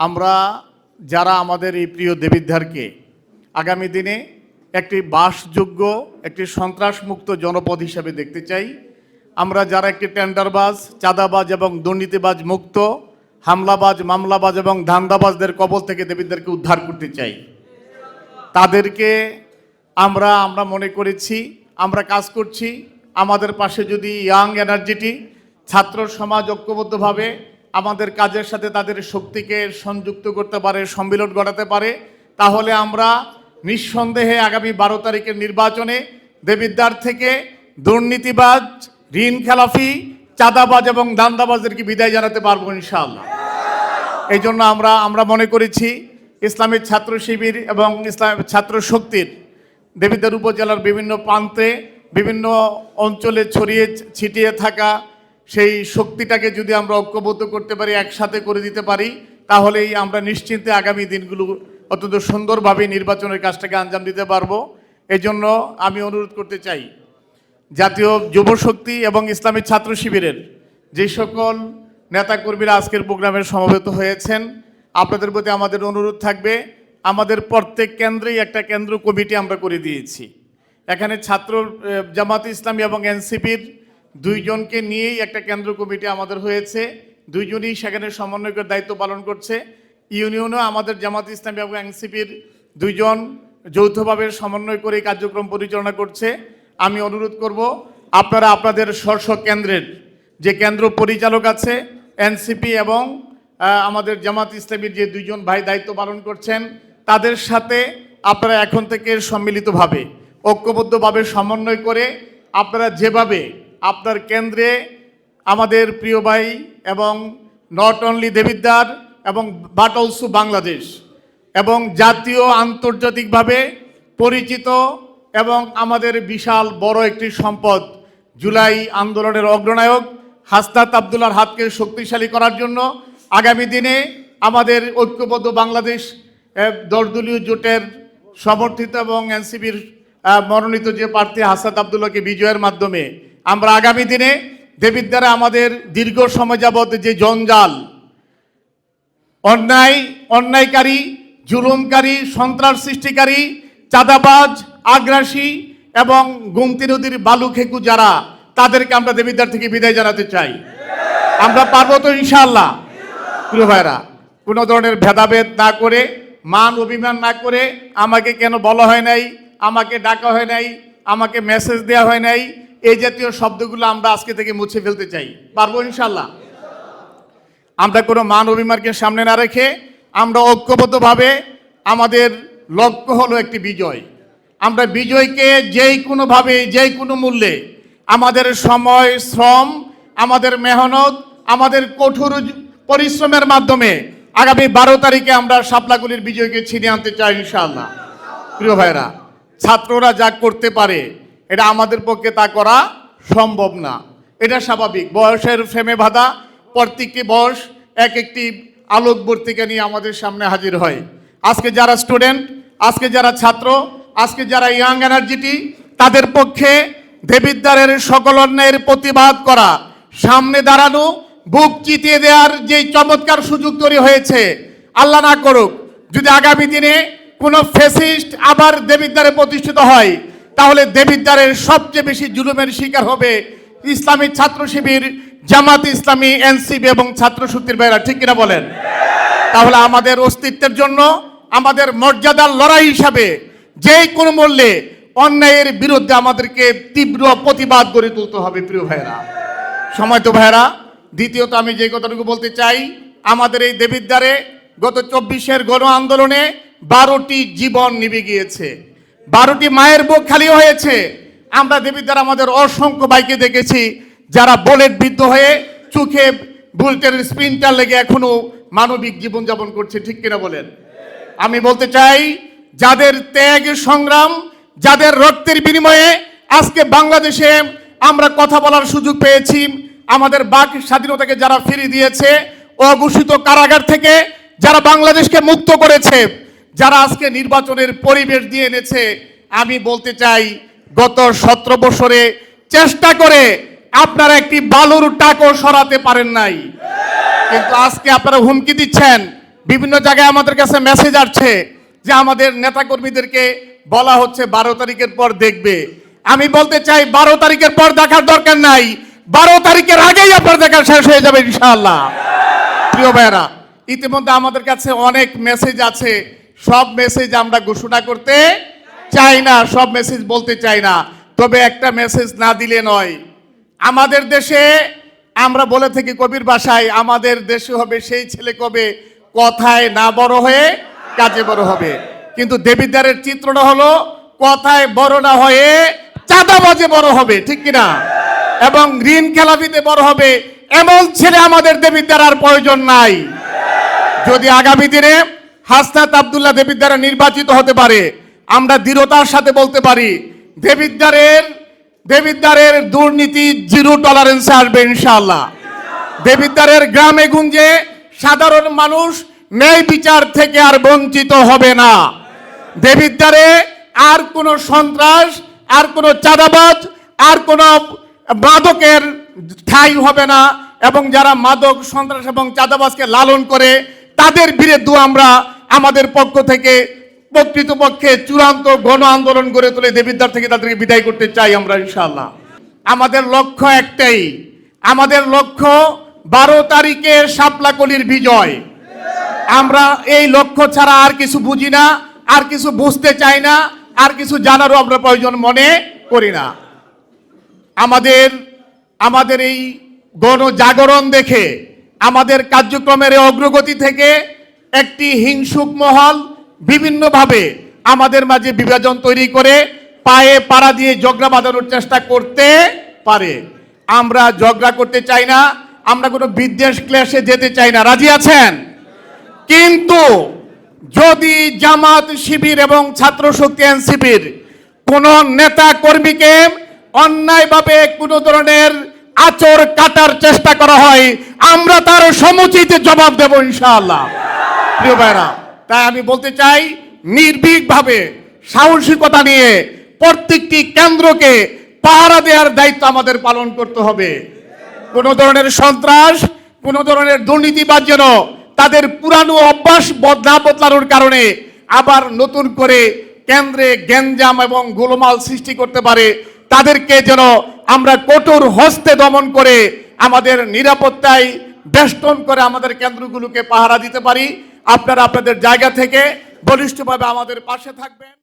আমরা যারা আমাদের এই প্রিয় দেবিদ্ধারকে আগামী দিনে একটি বাসযোগ্য, একটি সন্ত্রাসমুক্ত জনপদ হিসাবে দেখতে চাই। আমরা যারা একটি টেন্ডারবাজ, চাঁদাবাজ এবং দুর্নীতিবাজ মুক্ত, হামলাবাজ, মামলাবাজ এবং ধান্দাবাজদের কবল থেকে দেবিদ্ধারকে উদ্ধার করতে চাই। তাদেরকে আমরা আমরা মনে করেছি, আমরা কাজ করছি। আমাদের পাশে যদি ইয়াং এনার্জিটি ছাত্র সমাজ ঐক্যবদ্ধভাবে আমাদের কাজের সাথে তাদের শক্তিকে সংযুক্ত করতে পারে, সম্মিলন ঘটাতে পারে, তাহলে আমরা নিঃসন্দেহে আগামী বারো তারিখের নির্বাচনে দেবিদ্বার থেকে দুর্নীতিবাজ, ঋণ খেলাফি, চাঁদাবাজ এবং দান্দাবাজদেরকে বিদায় জানাতে পারব ইনশাআল্লাহ। এই জন্য আমরা আমরা মনে করেছি ইসলামিক ছাত্র শিবির এবং ইসলাম ছাত্র শক্তির দেবিদ্বার উপজেলার বিভিন্ন প্রান্তে বিভিন্ন অঞ্চলে ছড়িয়ে ছিটিয়ে থাকা সেই শক্তিটাকে যদি আমরা ঐক্যবদ্ধ করতে পারি, একসাথে করে দিতে পারি, তাহলেই আমরা নিশ্চিন্তে আগামী দিনগুলো অত্যন্ত সুন্দরভাবে নির্বাচনের কাজটাকে আঞ্জাম দিতে পারব। এই জন্য আমি অনুরোধ করতে চাই, জাতীয় যুব শক্তি এবং ইসলামী ছাত্র শিবিরের যে সকল নেতাকর্মীরা আজকের প্রোগ্রামে সমবেত হয়েছেন, আপনাদের প্রতি আমাদের অনুরোধ থাকবে, আমাদের প্রত্যেক কেন্দ্রেই একটা কেন্দ্র কমিটি আমরা করে দিয়েছি। এখানে ছাত্র জামাত ইসলামী এবং এনসিপির দুইজনকে নিয়েই একটা কেন্দ্র কমিটি আমাদের হয়েছে। দুইজনই সেখানে সমন্বয়কের দায়িত্ব পালন করছে। ইউনিয়নও আমাদের জামাত ইসলামী এবং এনসিপির দুইজন যৌথভাবে সমন্বয় করে কার্যক্রম পরিচালনা করছে। আমি অনুরোধ করব, আপনারা আপনাদের স্ব স্ব কেন্দ্রের যে কেন্দ্র পরিচালক আছে, এনসিপি এবং আমাদের জামাত ইসলামীর যে দুইজন ভাই দায়িত্ব পালন করছেন, তাদের সাথে আপনারা এখন থেকে সম্মিলিতভাবে, ঐক্যবদ্ধভাবে সমন্বয় করে আপনারা যেভাবে আপনার কেন্দ্রে আমাদের প্রিয় ভাই এবং নট অনলি দেবিদ্বার এবং বাট অলসো বাংলাদেশ এবং জাতীয় আন্তর্জাতিকভাবে পরিচিত এবং আমাদের বিশাল বড় একটি সম্পদ জুলাই আন্দোলনের অগ্রনায়ক হাসনাত আবদুল্লার হাতকে শক্তিশালী করার জন্য আগামী দিনে আমাদের ঐক্যবদ্ধ বাংলাদেশ আহ, দশদলীয় জোটের সমর্থিত এবং এনসিবির মনোনীত যে প্রার্থী হাসাদ আবদুল্লাহকে বিজয়ের মাধ্যমে আমরা আগামী দিনে দেবিদ্বারা আমাদের দীর্ঘ সময় যাবৎ যে জঞ্জাল, অন্যায়, অন্যায়কারী, জুলুমকারী, সন্ত্রাস সৃষ্টিকারী, চাঁদাবাজ, আগ্রাসী এবং গুমতি নদীর বালু খেকু যারা, তাদেরকে আমরা দেবিদ্বার থেকে বিদায় জানাতে চাই। আমরা পারব তো ইনশাআল্লাহ। প্রিয় ভাইরা কোনো ধরনের ভেদাভেদ না করে, মান অভিমান না করে আমাকে কেন বলা হয় নাই, আমাকে ডাকা হয় নাই, আমাকে মেসেজ দেওয়া হয় নাই এই জাতীয় শব্দগুলো আমরা আজকে থেকে মুছে ফেলতে চাই। পারব ইনশাল্লাহ আমরা কোনো মান অভিমানকে সামনে না রেখে আমরা ঐক্যবদ্ধভাবে আমাদের লক্ষ্য হলো একটি বিজয়। আমরা বিজয়কে যেই কোনোভাবে, যেই কোনো মূল্যে আমাদের সময়, শ্রম, আমাদের মেহনত, আমাদের কঠোর পরিশ্রমের মাধ্যমে আগামী বারো তারিখে আমরা শাপলাগুলির বিজয়কে ছিনিয়ে আনতে চাই ইনশাআল্লাহ। প্রিয় ভাইরা ছাত্ররা যা করতে পারে এটা আমাদের পক্ষে তা করা সম্ভব না। এটা স্বাভাবিক। বয়সের ফ্রেমে বাঁধা, প্রত্যেকটি বয়স এক একটি আলোকবর্তিকা নিয়ে আমাদের সামনে হাজির হয়। আজকে যারা স্টুডেন্ট আজকে যারা ছাত্র, আজকে যারা ইয়াং এনার্জিটি তাদের পক্ষে দেবিদ্বারের সকল অন্যায়ের প্রতিবাদ করা, সামনে দাঁড়ানো, বুক চিতিয়ে দেওয়ার যে চমৎকার সুযোগ তৈরি হয়েছে, আল্লাহ না করুক, যদি আগামী দিনে কোনো ফেসিস্ট আবার দেবিদ্বারে প্রতিষ্ঠিত হয় তাহলে দেবিদ্বারের সবচেয়ে বেশি জুলুমের শিকার হবে ইসলামী ছাত্র শিবির, জামাত ইসলামী এনসিবি এবং ছাত্র শক্তির ভাইরা, ঠিক কিনা বলেন? তাহলে আমাদের অস্তিত্বের জন্য আমাদের মর্যাদার লড়াই হিসাবে যে কোনো মূল্যে অন্যায়ের বিরুদ্ধে আমাদেরকে তীব্র প্রতিবাদ গড়ে তুলতে হবে, প্রিয় ভাইরা সময় তো ভাইরা দ্বিতীয়ত আমি যে কথাটুকু বলতে চাই, আমাদের এই দেবিদ্বারে গত চব্বিশের গণ আন্দোলনে বারোটি জীবন নিভে গিয়েছে। বারোটি মায়ের বুক খালি হয়েছে। আমরা দেবিদ্বার আমাদের অসংখ্য বাইকে দেখেছি, যারা বুলেট বিদ্ধ হয়ে চোখে বুলেটের স্পিনটার লেগে এখনও মানবিক জীবনযাপন করছে, ঠিক কিনা বলেন? আমি বলতে চাই, যাদের ত্যাগ সংগ্রাম, যাদের রক্তের বিনিময়ে আজকে বাংলাদেশে আমরা কথা বলার সুযোগ পেয়েছি, আমাদের বাক স্বাধীনতাকে যারা ফিরিয়ে দিয়েছে, অঘোষিত কারাগার থেকে যারা বাংলাদেশকে মুক্ত করেছে যারা আজকে নির্বাচনের পরিবেশ দিয়ে এনেছে, আমি বলতে চাই, গত সতেরো বছরে চেষ্টা করে আপনারা একটি বালুর টাকও সরাতে পারেন নাই। কিন্তু আজকে আপনারা হুমকি দিচ্ছেন। বিভিন্ন জায়গায় আমাদের কাছে মেসেজ আসছে যে আমাদের নেতাকর্মীদেরকে বলা হচ্ছে বারো তারিখের পর দেখবে। আমি বলতে চাই, বারো তারিখের পর দেখার দরকার নাই। বারো তারিখের আগেই আপনার দেখা শেষ হয়ে যাবে ইনশাআল্লাহ। প্রিয় ভাইয়েরা, ইতিমধ্যে আমাদের কাছে অনেক মেসেজ আছে। সব মেসেজ আমরা ঘোষণা করতে চাই না, সব মেসেজ বলতে চাই না। তবে একটা মেসেজ না দিলে নয়। আমাদের দেশে, আমরা বলে থাকি কবির ভাষায়, আমাদের দেশে হবে সেই ছেলে কবে? কথায় না বড় হয়ে কাজে বড় হবে। কিন্তু দেবিদ্বারের চিত্রটা হলো, কথায় বড় না হয়ে চাঁদাবাজে বড় হবে, ঠিক কিনা? এবং ঋণ খেলাপিতে বড় হবে, এমন ছেলে আমাদের দেবিদ্বার আর প্রয়োজন নাই। যদি আগামী দিনে হাসনাত আবদুল্লাহ দেবিদ্বারা নির্বাচিত হতে পারে। আমরা দৃঢ়তার সাথে বলতে পারি দেবিদ্বারের দেবিদ্বারের দুর্নীতি জিরো টলারেন্সে আসবে ইনশাআল্লাহ। দেবিদ্বারের গ্রামে গুঞ্জে সাধারণ মানুষ ন্যায় বিচার থেকে আর বঞ্চিত হবে না। দেবিদ্বারে আর কোনো সন্ত্রাস, আর কোনো চাঁদাবাজ, আর কোনো মাদকের ঠাই হবে না এবং যারা মাদক, সন্ত্রাস এবং চাঁদাবাজকে লালন করে, তাদের বিরুদ্ধে আমরা আমাদের পক্ষ থেকে প্রকৃতপক্ষে চূড়ান্ত গণ আন্দোলন গড়ে তুলে দেবিদ্বার থেকে তাদেরকে বিদায় করতে চাই আমরা, ইনশাআল্লাহ। আমাদের লক্ষ্য একটাই, আমাদের লক্ষ্য বারো তারিখের শাপলাকলির বিজয়। আমরা এই লক্ষ্য ছাড়া আর কিছু বুঝি না, আর কিছু বুঝতে চাই না, আর কিছু জানারও আমরা প্রয়োজন মনে করি না। আমাদের আমাদের এই গণজাগরণ দেখে, আমাদের কার্যক্রমের অগ্রগতি থেকে একটি হিংসুক মহল বিভিন্নভাবে আমাদের মাঝে বিভাজন তৈরি করে পায়ে পাড়া দিয়ে ঝগড়া বাঁধানোর চেষ্টা করতে পারে। আমরা ঝগড়া করতে চাই না, আমরা কোনো বিদ্বেষ ক্লেশে যেতে চাই না। রাজি আছেন? কিন্তু যদি জামাত শিবির এবং ছাত্র শক্তি এনসিপির কোন নেতা কর্মীকে অন্যায়ভাবে কোনো ধরনের আচর কাটার চেষ্টা করা হয়, আমরা তার সমুচিত জবাব দেব ইনশাআল্লাহ। প্রিয় ভাইরা তাই আমি বলতে চাই, নির্ভীকভাবে সাহসিকতা নিয়ে প্রত্যেকটি কেন্দ্রকে পাহারা দেওয়ার দায়িত্ব আমাদের পালন করতে হবে। কোন ধরনের সন্ত্রাস, কোন ধরনের দুর্নীতিবাদ যেন তাদের পুরানো অভ্যাস বদলা বদলানোর কারণে আবার নতুন করে কেন্দ্রে গ্যাঞ্জাম এবং গোলমাল সৃষ্টি করতে পারে, তাদেরকে যেন আমরা কঠোর হস্তে দমন করে আমাদের নিরাপত্তায় বেষ্টন করে আমাদের কেন্দ্রগুলোকে পাহারা দিতে পারি। আপনারা আপনাদের জায়গা থেকে বলিষ্ঠভাবে আমাদের পাশে থাকবেন।